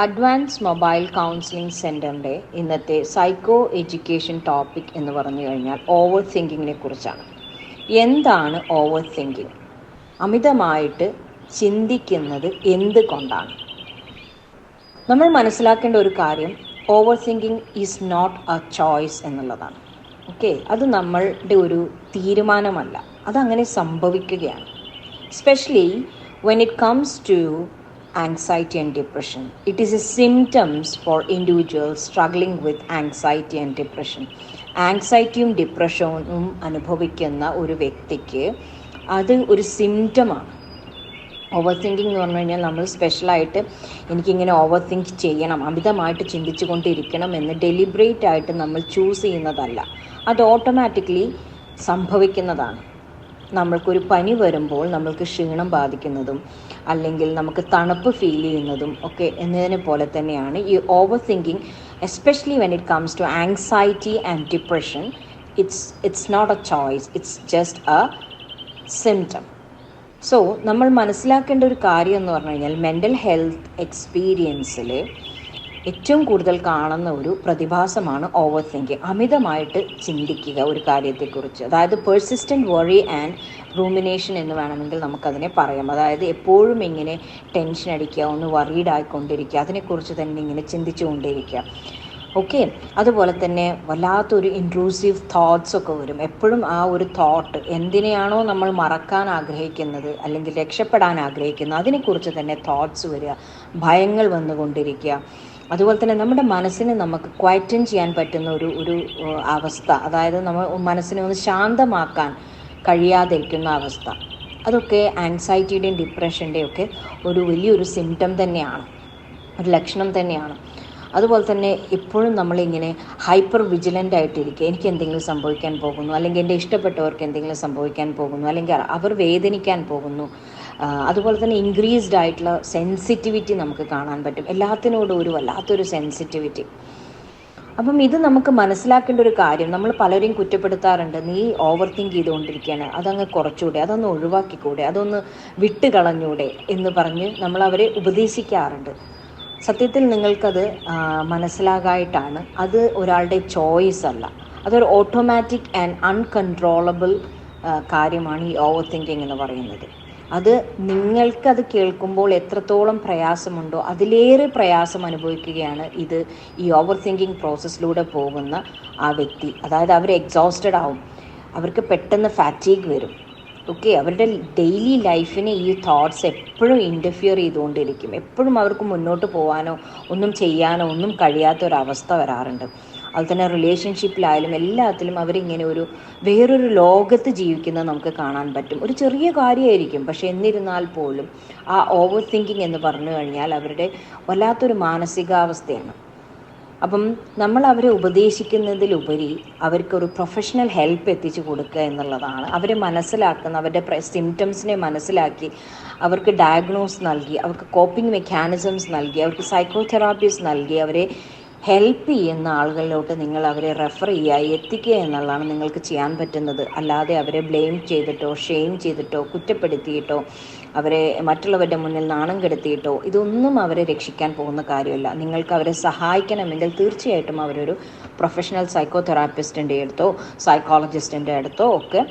Advance mobile counselling സെന്ററിന്റെ ഇന്നത്തെ psycho education topic എന്ന് പറഞ്ഞു കഴിഞ്ഞാൽ ഓവർ തിങ്കിങ്ങിനെ കുറിച്ചാണ്. എന്താണ് ഓവർ തിങ്കിങ് അമിതമായിട്ട് ചിന്തിക്കുന്നത് എന്തുകൊണ്ടാണ്? നമ്മൾ മനസ്സിലാക്കേണ്ട ഒരു കാര്യം over thinking is not a choice എന്നുള്ളതാണ്. ഓക്കെ അത് നമ്മളുടെ ഒരു തീരുമാനമല്ല. അതങ്ങനെ സംഭവിക്കുകയാണ്. Specially when it comes to anxiety and depression. It is a symptoms for individuals struggling with anxiety and depression. ആങ്സൈറ്റിയും ഡിപ്രഷനും അനുഭവിക്കുന്ന ഒരു വ്യക്തിക്ക് അത് ഒരു സിംറ്റമാണ് ഓവർ തിങ്കിങ് എന്ന് പറഞ്ഞു കഴിഞ്ഞാൽ നമ്മൾ സ്പെഷ്യലായിട്ട് എനിക്കിങ്ങനെ ഓവർ തിങ്ക് ചെയ്യണം അമിതമായിട്ട് ചിന്തിച്ചു കൊണ്ടിരിക്കണം എന്ന് ഡെലിബറേറ്റ് ആയിട്ട് നമ്മൾ ചൂസ് ചെയ്യുന്നതല്ല അത് ഓട്ടോമാറ്റിക്കലി സംഭവിക്കുന്നതാണ് നമ്മൾക്കൊരു പനി വരുമ്പോൾ നമ്മൾക്ക് ക്ഷീണം ബാധിക്കുന്നതും അല്ലെങ്കിൽ നമുക്ക് തണുപ്പ് ഫീൽ ചെയ്യുന്നതും ഒക്കെ എന്നതിനെ പോലെ തന്നെയാണ് ഈ over thinking especially when it comes to anxiety and depression it's it's not a choice it's just a symptom so നമ്മൾ മനസ്സിലാക്കേണ്ട ഒരു കാര്യം എന്ന് പറഞ്ഞു കഴിഞ്ഞാൽ മെന്റൽ ഹെൽത്ത് എക്സ്പീരിയൻസിൽ ഏറ്റവും കൂടുതൽ കാണുന്ന ഒരു പ്രതിഭാസമാണ് ഓവർ തിങ്കിങ് അമിതമായിട്ട് ചിന്തിക്കുക ഒരു കാര്യത്തെക്കുറിച്ച്. അതായത് പേഴ്സിസ്റ്റന്റ് വറി ആൻഡ് റൂമിനേഷൻ എന്ന് വേണമെങ്കിൽ നമുക്കതിനെ പറയാം. അതായത് എപ്പോഴും ഇങ്ങനെ ടെൻഷൻ അടിക്കുക ഒന്ന് വറീഡ് ആയിക്കൊണ്ടിരിക്കുക അതിനെക്കുറിച്ച് തന്നെ ഇങ്ങനെ ചിന്തിച്ചുകൊണ്ടിരിക്കുക ഓക്കെ അതുപോലെ തന്നെ വല്ലാത്തൊരു ഇൻട്രൂസീവ് തോട്ട്സ് ഒക്കെ വരും. എപ്പോഴും ആ ഒരു തോട്ട് എന്തിനെയാണോ നമ്മൾ മറക്കാൻ ആഗ്രഹിക്കുന്നത് അല്ലെങ്കിൽ രക്ഷപ്പെടാൻ ആഗ്രഹിക്കുന്നത് അതിനെക്കുറിച്ച് തന്നെ തോട്ട്സ് വരിക ഭയങ്ങൾ വന്നുകൊണ്ടിരിക്കുക. അതുപോലെ തന്നെ നമ്മുടെ മനസ്സിനെ നമുക്ക് ക്വയറ്റൻ ചെയ്യാൻ പറ്റുന്ന ഒരു ഒരു അവസ്ഥ. അതായത് നമ്മൾ മനസ്സിനെ ഒന്ന് ശാന്തമാക്കാൻ കഴിയാതിരിക്കുന്ന അവസ്ഥ. അതൊക്കെ ആൻസൈറ്റിയുടെയും ഡിപ്രഷന്റെയും ഒക്കെ ഒരു വലിയൊരു സിംറ്റം തന്നെയാണ്. ഒരു ലക്ഷണം തന്നെയാണ്. അതുപോലെ തന്നെ എപ്പോഴും നമ്മളിങ്ങനെ ഹൈപ്പർ വിജിലന്റ് ആയിട്ടിരിക്കുക. എനിക്ക് എന്തെങ്കിലും സംഭവിക്കാൻ പോകുന്നു. അല്ലെങ്കിൽ എന്റെ ഇഷ്ടപ്പെട്ടവർക്ക് എന്തെങ്കിലും സംഭവിക്കാൻ പോകുന്നു. അല്ലെങ്കിൽ അവർ വേദനിക്കാൻ പോകുന്നു. അതുപോലെ തന്നെ ഇൻക്രീസ്ഡ് ആയിട്ടുള്ള സെൻസിറ്റിവിറ്റി നമുക്ക് കാണാൻ പറ്റും. എല്ലാത്തിനോടും ഒരു വല്ലാത്തൊരു സെൻസിറ്റിവിറ്റി അപ്പം ഇത് നമുക്ക് മനസ്സിലാക്കേണ്ട ഒരു കാര്യം നമ്മൾ പലരെയും കുറ്റപ്പെടുത്താറുണ്ട്. നീ ഓവർ തിങ്ക് ചെയ്തുകൊണ്ടിരിക്കുകയാണ്. അതങ്ങ് കുറച്ചുകൂടെ അതൊന്ന് ഒഴിവാക്കിക്കൂടെ അതൊന്ന് വിട്ട് കളഞ്ഞൂടെ എന്ന് പറഞ്ഞ് നമ്മൾ അവരെ ഉപദേശിക്കാറുണ്ട്. സത്യത്തിൽ നിങ്ങൾക്കത് മനസ്സിലാകായിട്ടാണ്. അത് ഒരാളുടെ ചോയ്സ് അല്ല. അതൊരു ഓട്ടോമാറ്റിക് ആൻഡ് അൺകൺട്രോളബിൾ കാര്യമാണ് ഈ ഓവർ തിങ്കിങ് എന്ന് പറയുന്നത്. അത് നിങ്ങൾക്കത് കേൾക്കുമ്പോൾ എത്രത്തോളം പ്രയാസമുണ്ടോ അതിലേറെ പ്രയാസം അനുഭവിക്കുകയാണ് ഇത് ഈ ഓവർ തിങ്കിങ് പ്രോസസ്സിലൂടെ പോകുന്ന ആ വ്യക്തി. അതായത് അവർ എക്സോസ്റ്റഡ് ആവും. അവർക്ക് പെട്ടെന്ന് ഫാറ്റീഗ് വരും. ഓക്കെ അവരുടെ ഡെയിലി ലൈഫിനെ ഈ തോട്ട്സ് എപ്പോഴും ഇന്റർഫിയർ ചെയ്തുകൊണ്ടിരിക്കും. എപ്പോഴും അവർക്ക് മുന്നോട്ട് പോകാനോ ഒന്നും ചെയ്യാനോ ഒന്നും കഴിയാത്ത ഒരവസ്ഥ വരാറുണ്ട്. അതുപോലെ തന്നെ റിലേഷൻഷിപ്പിലായാലും എല്ലാത്തിലും അവരിങ്ങനെ ഒരു വേറൊരു ലോകത്ത് ജീവിക്കുന്നത് നമുക്ക് കാണാൻ പറ്റും. ഒരു ചെറിയ കാര്യമായിരിക്കും. പക്ഷെ എന്നിരുന്നാൽ പോലും ആ ഓവർ തിങ്കിങ് എന്ന് പറഞ്ഞു കഴിഞ്ഞാൽ അവരുടെ വല്ലാത്തൊരു മാനസികാവസ്ഥയാണ്. അപ്പം നമ്മൾ അവരെ ഉപദേശിക്കുന്നതിലുപരി അവർക്കൊരു പ്രൊഫഷണൽ ഹെൽപ്പ് എത്തിച്ചു കൊടുക്കുക എന്നുള്ളതാണ്. അവരെ മനസ്സിലാക്കുന്ന അവരുടെ സിംറ്റംസിനെ മനസ്സിലാക്കി അവർക്ക് ഡയഗ്നോസ് നൽകി അവർക്ക് കോപ്പിംഗ് മെക്കാനിസംസ് നൽകി അവർക്ക് സൈക്കോതെറാപ്പീസ് നൽകി അവരെ ഹെൽപ്പ് ചെയ്യുന്ന ആളുകളിലോട്ട് നിങ്ങൾ അവരെ റെഫർ ചെയ്യുക എത്തിക്കുക എന്നുള്ളതാണ് നിങ്ങൾക്ക് ചെയ്യാൻ പറ്റുന്നത്. അല്ലാതെ അവരെ ബ്ലെയിം ചെയ്തിട്ടോ ഷെയിം ചെയ്തിട്ടോ കുറ്റപ്പെടുത്തിയിട്ടോ അവരെ മറ്റുള്ളവരുടെ മുന്നിൽ നാണം കെടുത്തിയിട്ടോ ഇതൊന്നും അവരെ രക്ഷിക്കാൻ പോകുന്ന കാര്യമല്ല. നിങ്ങൾക്ക് അവരെ സഹായിക്കണമെങ്കിൽ തീർച്ചയായിട്ടും അവരൊരു പ്രൊഫഷണൽ സൈക്കോ തെറാപ്പിസ്റ്റിന്റെ അടുത്തോ സൈക്കോളജിസ്റ്റിന്റെ അടുത്തോ ഒക്കെ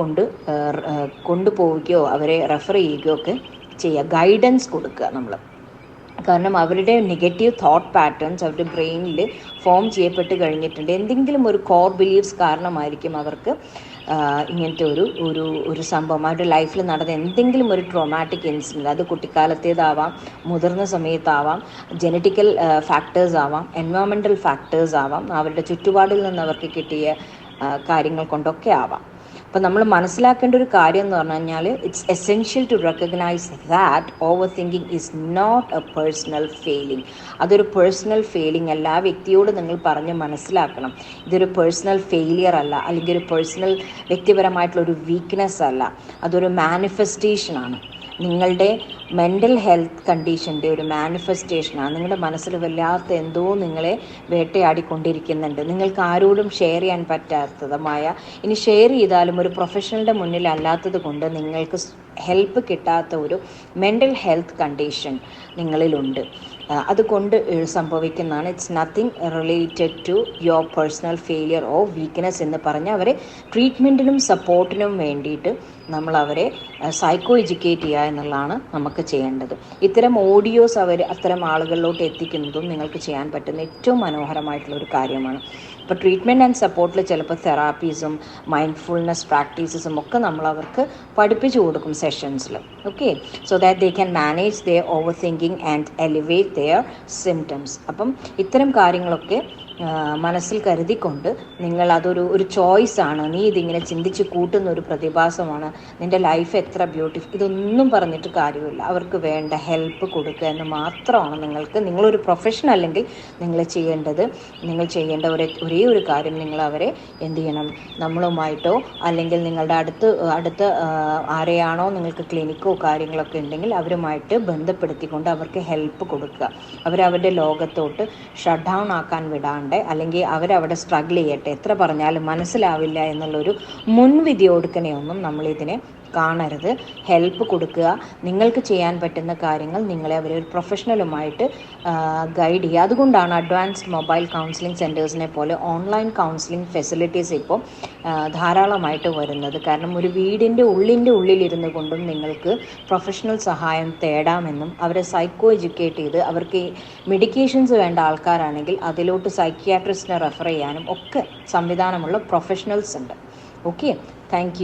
കൊണ്ട് കൊണ്ടുപോവുകയോ അവരെ റെഫർ ചെയ്യുകയോ ഒക്കെ ചെയ്യുക ഗൈഡൻസ് കൊടുക്കുക നമ്മൾ കാരണം അവരുടെ നെഗറ്റീവ് തോട്ട് പാറ്റേൺസ് അവരുടെ ബ്രെയിനിൽ ഫോം ചെയ്യപ്പെട്ട് കഴിഞ്ഞിട്ടുണ്ട്. എന്തെങ്കിലും ഒരു കോർ ബിലീഫ്സ് കാരണമായിരിക്കും അവർക്ക് ഇങ്ങനത്തെ ഒരു ഒരു ഒരു സംഭവം. അവരുടെ ലൈഫിൽ നടന്ന എന്തെങ്കിലും ഒരു ട്രോമാറ്റിക് ഇൻസിഡന്റ് അത് കുട്ടിക്കാലത്തേതാവാം മുതിർന്ന സമയത്താവാം ജനറ്റിക്കൽ ഫാക്ടേഴ്സ് ആവാം എൻവയോൺമെന്റൽ ഫാക്ടേഴ്സ് ആവാം അവരുടെ ചുറ്റുപാടിൽ നിന്ന് അവർക്ക് കിട്ടിയ കാര്യങ്ങൾ കൊണ്ടൊക്കെ ആവാം. അപ്പം നമ്മൾ മനസ്സിലാക്കേണ്ട ഒരു കാര്യം എന്ന് പറഞ്ഞു കഴിഞ്ഞാൽ it's essential to recognise that overthinking is not a personal failing അതൊരു പേഴ്സണൽ ഫെയിലിംഗ് അല്ല. ആ വ്യക്തിയോട് നിങ്ങൾ പറഞ്ഞ് മനസ്സിലാക്കണം. ഇതൊരു പേഴ്സണൽ ഫെയിലിയർ അല്ല. അല്ലെങ്കിൽ ഒരു പേഴ്സണൽ വ്യക്തിപരമായിട്ടുള്ള ഒരു വീക്ക്നെസ് അല്ല. അതൊരു മാനിഫെസ്റ്റേഷനാണ് നിങ്ങളുടെ മെന്റൽ ഹെൽത്ത് കണ്ടീഷന്റെ ഒരു മാനിഫെസ്റ്റേഷനാണ് നിങ്ങളുടെ മനസ്സിൽ വല്ലാത്ത എന്തോ നിങ്ങളെ വേട്ടയാടിക്കൊണ്ടിരിക്കുന്നുണ്ട്. നിങ്ങൾക്ക് ആരോടും ഷെയർ ചെയ്യാൻ പറ്റാത്തതുമായ ഇനി ഷെയർ ചെയ്താലും ഒരു പ്രൊഫഷണലിന്റെ മുന്നിൽ അല്ലാത്തത് കൊണ്ട് നിങ്ങൾക്ക് ഹെൽപ്പ് കിട്ടാത്ത ഒരു മെന്റൽ ഹെൽത്ത് കണ്ടീഷൻ നിങ്ങളിലുണ്ട്. അതുകൊണ്ട് സംഭവിക്കുന്നതാണ് it's nothing related to your personal failure or weakness എന്ന് പറഞ്ഞ് അവരെ ട്രീറ്റ്മെന്റിനും സപ്പോർട്ടിനും വേണ്ടിയിട്ട് നമ്മൾ അവരെ സൈക്കോ എഡ്യൂക്കേറ്റ് ചെയ്യുക എന്നുള്ളതാണ് നമുക്ക് ചെയ്യേണ്ടത്. ഇത്തരം ഓഡിയോസ് അവർ അത്തരം ആളുകളിലോട്ട് എത്തിക്കുന്നതും നിങ്ങൾക്ക് ചെയ്യാൻ പറ്റുന്ന ഏറ്റവും മനോഹരമായിട്ടുള്ള ഒരു കാര്യമാണ്. ഇപ്പോൾ ട്രീറ്റ്മെന്റ് ആൻഡ് സപ്പോർട്ടിൽ ചിലപ്പോൾ തെറാപ്പീസും മൈൻഡ്ഫുൾനെസ് പ്രാക്ടീസസും ഒക്കെ നമ്മൾ അവർക്ക് പഠിപ്പിച്ചു കൊടുക്കും സെഷൻസിൽ okay so that they can manage their over thinking and elevate their symptoms അപ്പം ഇത്തരം കാര്യങ്ങളൊക്കെ മനസ്സിൽ കരുതിക്കൊണ്ട് നിങ്ങൾ അതൊരു ഒരു ചോയ്സാണ് നീ ഇതിങ്ങനെ ചിന്തിച്ച് കൂട്ടുന്ന ഒരു പ്രതിഭാസമാണ്. നിന്റെ ലൈഫ് എത്ര ബ്യൂട്ടിഫുൾ ഇതൊന്നും പറഞ്ഞിട്ട് കാര്യമില്ല. അവർക്ക് വേണ്ട ഹെൽപ്പ് കൊടുക്കുക എന്ന് മാത്രമാണ് നിങ്ങൾക്ക് നിങ്ങളൊരു പ്രൊഫഷൻ അല്ലെങ്കിൽ നിങ്ങൾ ചെയ്യേണ്ടത്. നിങ്ങൾ ചെയ്യേണ്ട ഒരേ ഒരേ ഒരു കാര്യം നിങ്ങൾ അവരെ എന്ത് ചെയ്യണം? നമ്മളുമായിട്ടോ അല്ലെങ്കിൽ നിങ്ങളുടെ അടുത്ത് അടുത്ത് ആരെയാണോ നിങ്ങൾക്ക് ക്ലിനിക്കോ കാര്യങ്ങളൊക്കെ ഉണ്ടെങ്കിൽ അവരുമായിട്ട് ബന്ധപ്പെടുത്തിക്കൊണ്ട് അവർക്ക് ഹെൽപ്പ് കൊടുക്കുക. അവരവരുടെ ലോകത്തോട്ട് ഷട്ട് ഡൗൺ ആക്കാൻ വിടാണ്ട് ചെയ്യാണ്ട് അല്ലെങ്കിൽ അവരവിടെ സ്ട്രഗിൾ ചെയ്യട്ടെ എത്ര പറഞ്ഞാലും മനസ്സിലാവില്ല എന്നുള്ളൊരു ഒന്നും നമ്മളിതിനെ കാണരുത്. ഹെൽപ്പ് കൊടുക്കുക. നിങ്ങൾക്ക് ചെയ്യാൻ പറ്റുന്ന കാര്യങ്ങൾ നിങ്ങളെ അവരെ ഒരു പ്രൊഫഷണലുമായിട്ട് ഗൈഡ് ചെയ്യുക. അതുകൊണ്ടാണ് അഡ്വാൻസ്ഡ് മൊബൈൽ കൗൺസിലിംഗ് സെന്റേഴ്സിനെ പോലെ ഓൺലൈൻ കൗൺസിലിംഗ് ഫെസിലിറ്റീസ് ഇപ്പോൾ ധാരാളമായിട്ട് വരുന്നത്. കാരണം ഒരു വീടിന്റെ ഉള്ളിന്റെ ഉള്ളിലിരുന്നു കൊണ്ടും നിങ്ങൾക്ക് പ്രൊഫഷണൽ സഹായം തേടാമെന്നും അവരെ സൈക്കോ എഡ്യൂക്കേറ്റ് ചെയ്ത് അവർക്ക് മെഡിക്കേഷൻസ് വേണ്ട ആൾക്കാരാണെങ്കിൽ അതിലോട്ട് സൈക്യാട്രിസ്റ്റിനെ റെഫർ ചെയ്യാനും ഒക്കെ സംവിധാനമുള്ള പ്രൊഫഷണൽസ് ഉണ്ട്. Okay thank